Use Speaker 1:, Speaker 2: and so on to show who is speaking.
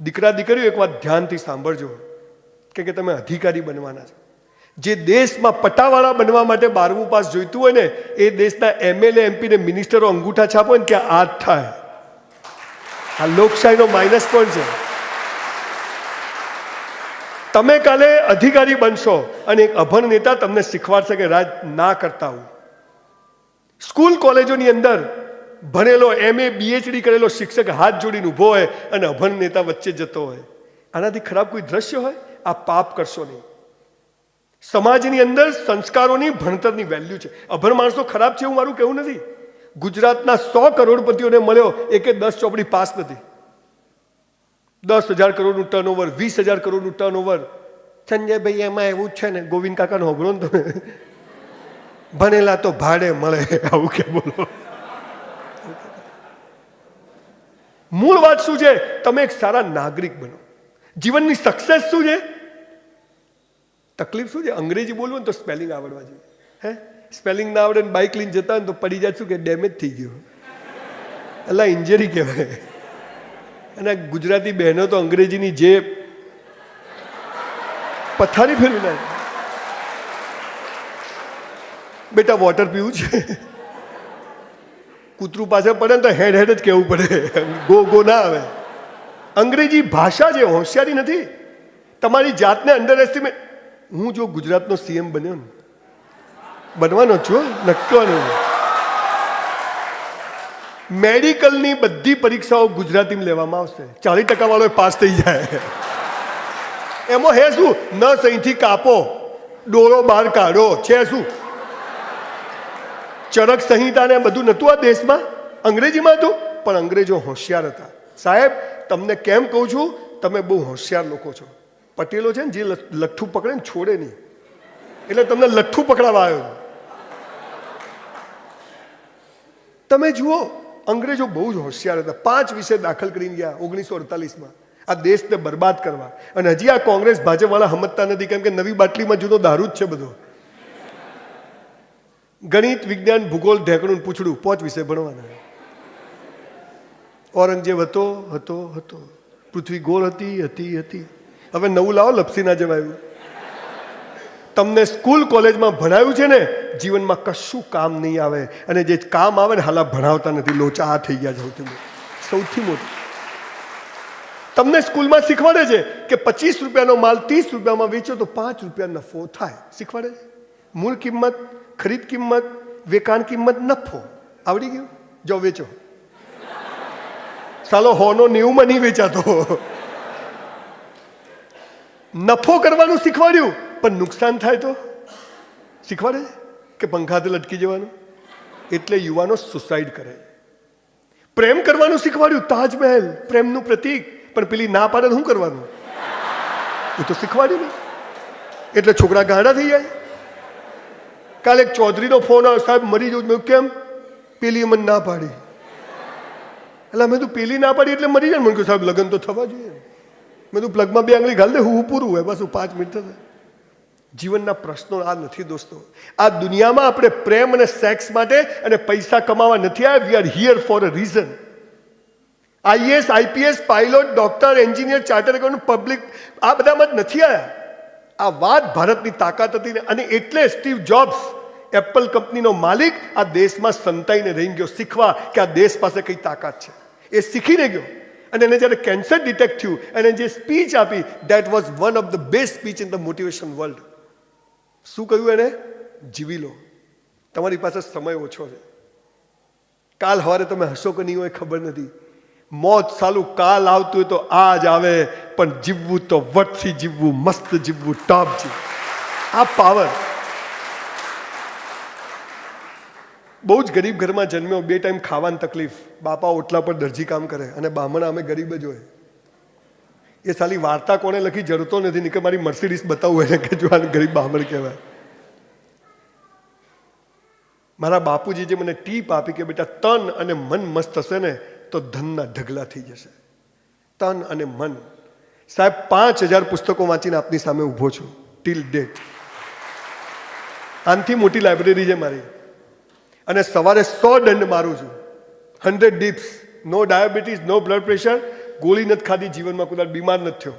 Speaker 1: દીકરા દીકરીઓ એક વાત ધ્યાનથી સાંભળજો કે કે તમે અધિકારી બનવાના છો. જે દેશમાં પટાવાળા બનવા માટે બારમું પાસ જોઈતું હોય ને, એ દેશના એમએલએ એમપી ને મિનિસ્ટરો અંગૂઠા છાપો ને કે આ જ થાય. આ લોકશાહીનો માઇનસ પોઈન્ટ છે. તમે કાલે અધિકારી બનશો અને એક અભણ નેતા તમને શીખવાડશે કે રાજ ના કરતા હું સ્કૂલ કોલેજોની અંદર ભણેલો એમએ બીએચડી કરેલો શિક્ષક હાથ જોડીને ઊભો હોય અને અભણ નેતા વચ્ચે જતો હોય. આનાથી ખરાબ કોઈ દ્રશ્ય હોય? આ પાપ કરશો નહીં. સમાજની અંદર સંસ્કારોની, ભણતરની વેલ્યુ છે. અભણ માણસો ખરાબ છે એવું મારું કહેવું નથી. ગુજરાતના સો કરોડપતિઓને મળ્યો, એકે દસ ચોપડી પાસ નથી. દસ હજાર કરોડનું ટર્નઓવર વીસ હજાર કરોડનું ટર્નઓવર સંજયભાઈ એમાં એવું છે ને, ગોવિંદ કાકાનો હોભળો ને તમે. ભણેલા તો ભાડે મળે, આવું કે બોલો. મૂળ વાત શું છે? તમે એક સારા નાગરિક બનો. જીવનની સક્સેસ શું છે? તકલીફ શું છે? અંગ્રેજી બોલવું ને તો સ્પેલિંગ આવડવા જોઈએ. હે? સ્પેલિંગ ના આવડે ને બાઇક લઈને જતા ને તો પડી જાય શું કે ડેમેજ થઈ ગયો. એટલે ઇન્જરી કહેવાય. અને ગુજરાતી બહેનો તો અંગ્રેજીની જે પથારી ફેરવી નાખે. બેટા વોટર પીવું છે. કૂતરું પાસે પડે ને તો હેડ હેડ જ કહેવું પડે. ગો ગો ના આવે. અંગ્રેજી ભાષા જે હોશિયારી નથી, તમારી જાતને અંડર એસ્ટિમેટ હું જો ગુજરાતનો સીએમ બન્યો ને, બનવાનો છું નક્કવાનો મેડિકલની બધી પરીક્ષાઓ ગુજરાતીમાં લેવામાં આવશે. ચાલીસ ટકા વાળો પાસ થઈ જાય. એમાં હે શું? ન અહીંથી કાપો, ડોળો બહાર કાઢો. છે શું? ચરક સંહિતા ને બધું નહોતું આ દેશમાં? અંગ્રેજીમાં હતું? પણ અંગ્રેજો હોશિયાર હતા. સાહેબ, તમને કેમ કહું છું, તમે બહુ હોશિયાર લોકો છો. પટેલો છે ને, જે લઠ્ઠું પકડે ને, છોડે નહીં. એટલે તમને લઠ્ઠું પકડાવા આવ્યો તમે જુઓ, અંગ્રેજો બહુ જ હોશિયાર હતા. પાંચ વિષય દાખલ કરીને ગયા, ઓગણીસો અડતાલીસમાં. આ દેશને બરબાદ કરવા. અને હજી આ કોંગ્રેસ ભાજપવાળા સમજતા નથી, કેમ કે નવી બાટલીમાં જૂનો દારૂ જ છે બધો. ગણિત, વિજ્ઞાન, ભૂગોળ, ઢેકણું પૂછડું પાંચ વિષય ભણવાના. ઔરંગઝેબ હતો હતો હતો. પૃથ્વી ગોળ હતી હતી હતી. હવે નવું લાવો લપસીના ના આવ્યું તમને સ્કૂલ, કોલેજમાં ભણાવ્યું છે ને, જીવનમાં કશું કામ નહીં આવે. અને જે કામ આવે ને, હાલા ભણાવતા નથી. લોચા આ થઈ ગયા સૌથી સૌથી મોટું. તમને સ્કૂલમાં શીખવાડે છે કે પચીસ રૂપિયાનો માલ, ત્રીસ રૂપિયામાં વેચો તો પાંચ રૂપિયા નફો થાય. શીખવાડે છે? મૂળ કિંમત ખરીદ કિંમત વેચાણ કિંમત નફો. આવડી ગયું? જો વેચો. સાલો, હોનો નેવુંમાં નહીં વેચાતો. નફો કરવાનું શીખવાડ્યું, પણ નુકસાન થાય તો? શીખવાડે? કે પંખાથી લટકી જવાનું? એટલે યુવાનો સુસાઇડ કરે. પ્રેમ કરવાનું શીખવાડ્યું, તાજમહેલ, પ્રેમનું પ્રતીક. પણ પેલી ના પાડે શું કરવાનું? એ તો શીખવાડ્યું ને. એટલે છોકરા ગાંડા થઈ જાય. કાલે એક ચૌધરીનો ફોન આવ્યો, સાહેબ, મરી જવું મેં કેમ? પેલી મને ના પાડી. એટલે મેં તું પેલી ના પાડી એટલે મરી જાય? મને કહ્યું સાહેબ, લગ્ન તો થવા જોઈએ. મેં તું પ્લગમાં બે આંગળી ઘાલ દે, હું પૂરું હોય બસ હું પાંચ મિનિટ થશે જીવનના પ્રશ્નો આ નથી દોસ્તો. આ દુનિયામાં આપણે પ્રેમ અને સેક્સ માટે અને પૈસા કમાવા નથી આવ્યા. We are here for a reason IAS IPS pilot doctor engineer chartered account public આ બધામાં જ નથી આવ્યા. આ વાત ભારતની તાકાત હતી ને, અને એટલે સ્ટીવ જોબ્સ, એપલ કંપનીનો માલિક, આ દેશમાં સંતાઈને રહી ગયો. શીખવા કે આ દેશ પાસે કઈ તાકાત છે. એ શીખીને ગયો. અને એને જ્યારે કેન્સર ડિટેક્ટ થયું, એને જે સ્પીચ આપી that was one of the best speech in the motivation world શું કહ્યું એને? જીવી લો. તમારી પાસે સમય ઓછો છે. કાલ સવારે તમે હશો કે નહીં હોય ખબર નથી. મોત સાલું કાલ આવતું હોય તો આજ આવે. પણ જીવવું તો વટથી જીવવું, મસ્ત જીવવું ટોપ જીવવું. આ પાવર બહુ જ ગરીબ ઘરમાં જન્મ્યો, બે ટાઈમ ખાવાની તકલીફ. બાપા ઓટલા પર દરજી કામ કરે અને બામણા અમે ગરીબ જ હોય. એ સાલી વાર્તા કોને લખી? જરૂરતો નથી, નહીં મારી મર્સિડીસ બતાવું એને કે જો આને ગરીબ બામણ કહેવાય. મારા બાપુજી જે મને ટીપ આપી કે બેટા, તન અને મન મસ્ત હશે ને, તો ધનના ઢગલા થઈ જશે. તન અને મન. સાહેબ, પાંચ હજાર પુસ્તકો વાંચીને આપની સામે ઊભો છું. ટીલ ડેટ આનથી મોટી લાઇબ્રેરી છે મારી. અને સવારે સો દંડ મારું છું. Hundred dips no diabetes no blood pressure ગોળી નથી ખાધી, જીવનમાં કોઈ દાડો બીમાર નથી થયો.